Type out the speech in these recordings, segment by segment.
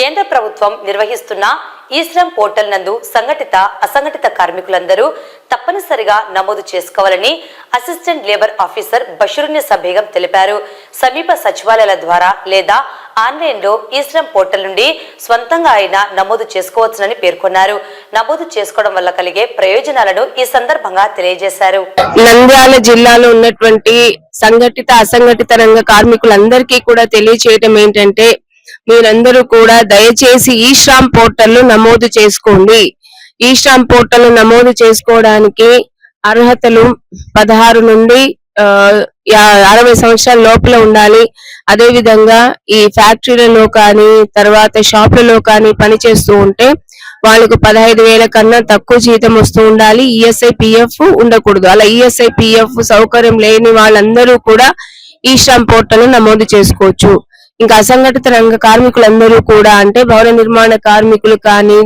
కేంద్ర ప్రభుత్వం నిర్వహిస్తున్న ఈ శ్రమ్ పోర్టల్ నందు సంఘటిత అసంఘటిత కార్మికులందరూ తప్పనిసరిగా నమోదు చేసుకోవాలని assistant labour officer Basheerunnisa Begum తెలిపారు. సమీప సచివాలయాల ద్వారా లేదా ఆన్లైన్లో ఈ శ్రమ్ పోర్టల్ నుండి స్వంతంగా ఆయన నమోదు చేసుకోవచ్చునని పేర్కొన్నారు. నమోదు చేసుకోవడం వల్ల కలిగే ప్రయోజనాలను ఈ సందర్భంగా తెలియజేశారు. నంద్యాల జిల్లాలో ఉన్నటువంటి సంఘటిత అసంఘటిత రంగ కార్మికులందరికీ కూడా తెలియచేయటం ఏంటంటే మీరందరూ కూడా దయచేసి ఈ శ్రామ్ పోర్టల్ నమోదు చేసుకోండి. ఈ శ్రామ్ పోర్టల్ నమోదు చేసుకోవడానికి అర్హతలు పదహారు నుండి ఆ, అరవై సంవత్సరాల లోపల ఉండాలి. అదే విధంగా ఈ ఫ్యాక్టరీలలో కానీ తర్వాత షాపులలో కానీ పనిచేస్తూ ఉంటే వాళ్ళకు పదహైదు వేల కన్నా తక్కువ జీతం వస్తూ ఉండాలి. ఈఎస్ఐ పిఎఫ్ ఉండకూడదు. అలా ఈఎస్ఐ పిఎఫ్ సౌకర్యం లేని వాళ్ళందరూ కూడా ఈ శ్రమ్ పోర్టల్ నమోదు చేసుకోవచ్చు. ఇంకా అసంఘటిత రంగ కార్మికులందరూ కూడా అంటే భవన నిర్మాణ కార్మికులు కానీ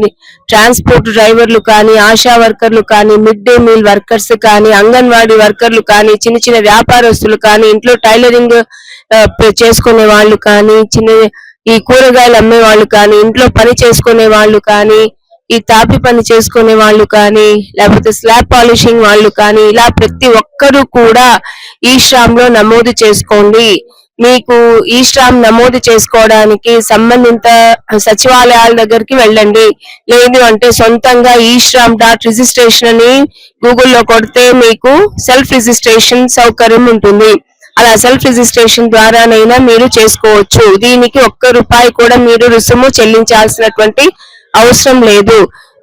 ట్రాన్స్పోర్ట్ డ్రైవర్లు కానీ ఆశా వర్కర్లు కానీ మిడ్ డే మీల్ వర్కర్స్ కానీ అంగన్వాడీ వర్కర్లు కానీ చిన్న చిన్న వ్యాపారస్తులు కానీ ఇంట్లో టైలరింగ్ చేసుకునే వాళ్ళు కానీ చిన్న ఈ కూరగాయలు అమ్మే వాళ్ళు కానీ ఇంట్లో పని చేసుకునే వాళ్ళు కానీ ఈ తాపి పని చేసుకునే వాళ్ళు కానీ లేకపోతే స్లాబ్ పాలిషింగ్ వాళ్ళు కానీ ఇలా ప్రతి ఒక్కరూ కూడా ఈ శ్రామ్లో నమోదు చేసుకోండి. మీకు ఈ శ్రామ్ నమోదు చేసుకోవడానికి సంబంధిత సచివాలయాల దగ్గరికి వెళ్ళండి. లేదు అంటే సొంతంగా ఈ శ్రామ్ డాట్ రిజిస్ట్రేషన్ అని గూగుల్లో కొడితే మీకు సెల్ఫ్ రిజిస్ట్రేషన్ సౌకర్యం ఉంటుంది. అలా సెల్ఫ్ రిజిస్ట్రేషన్ ద్వారానైనా మీరు చేసుకోవచ్చు. దీనికి ఒక్క రూపాయి కూడా మీరు రుసుము చెల్లించాల్సినటువంటి అవసరం లేదు.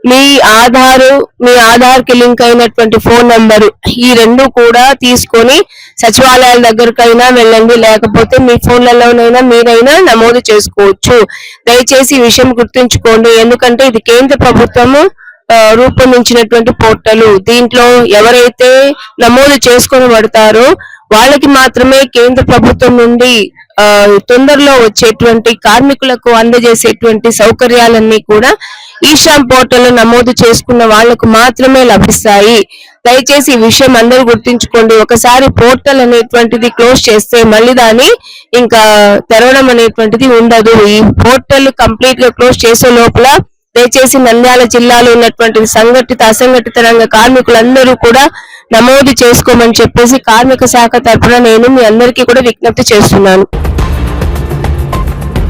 మీ ఆధారు మీ ఆధార్కి లింక్ అయినటువంటి ఫోన్ నంబరు ఈ రెండు కూడా తీసుకొని సచివాలయాల దగ్గరకైనా వెళ్ళండి. లేకపోతే మీ ఫోన్లలోనైనా మీరైనా నమోదు చేసుకోవచ్చు. దయచేసి ఈ విషయం గుర్తుంచుకోండి. ఎందుకంటే ఇది కేంద్ర ప్రభుత్వము ఆ, రూపొందించినటువంటి పోర్టల్. దీంట్లో ఎవరైతే నమోదు చేసుకొని పడతారో వాళ్ళకి మాత్రమే కేంద్ర ప్రభుత్వం నుండి తొందరలో వచ్చేటువంటి కార్మికులకు అందజేసేటువంటి సౌకర్యాలన్నీ కూడా ఈశామ్ పోర్టల్ నమోదు చేసుకున్న వాళ్ళకు మాత్రమే లభిస్తాయి. దయచేసి ఈ విషయం అందరూ గుర్తుంచుకోండి. ఒకసారి పోర్టల్ అనేటువంటిది క్లోజ్ చేస్తే మళ్ళీ దాన్ని ఇంకా తెరవడం అనేటువంటిది ఉండదు. ఈ పోర్టల్ కంప్లీట్గా క్లోజ్ చేసే లోపల దయచేసి నంద్యాల జిల్లాలో ఉన్నటువంటి సంఘటిత అసంఘటిత రంగ కార్మికులందరూ కూడా నమోదు చేసుకోమని చెప్పేసి కార్మిక శాఖ తరఫున నేను మీ అందరికీ కూడా విజ్ఞప్తి చేస్తున్నాను.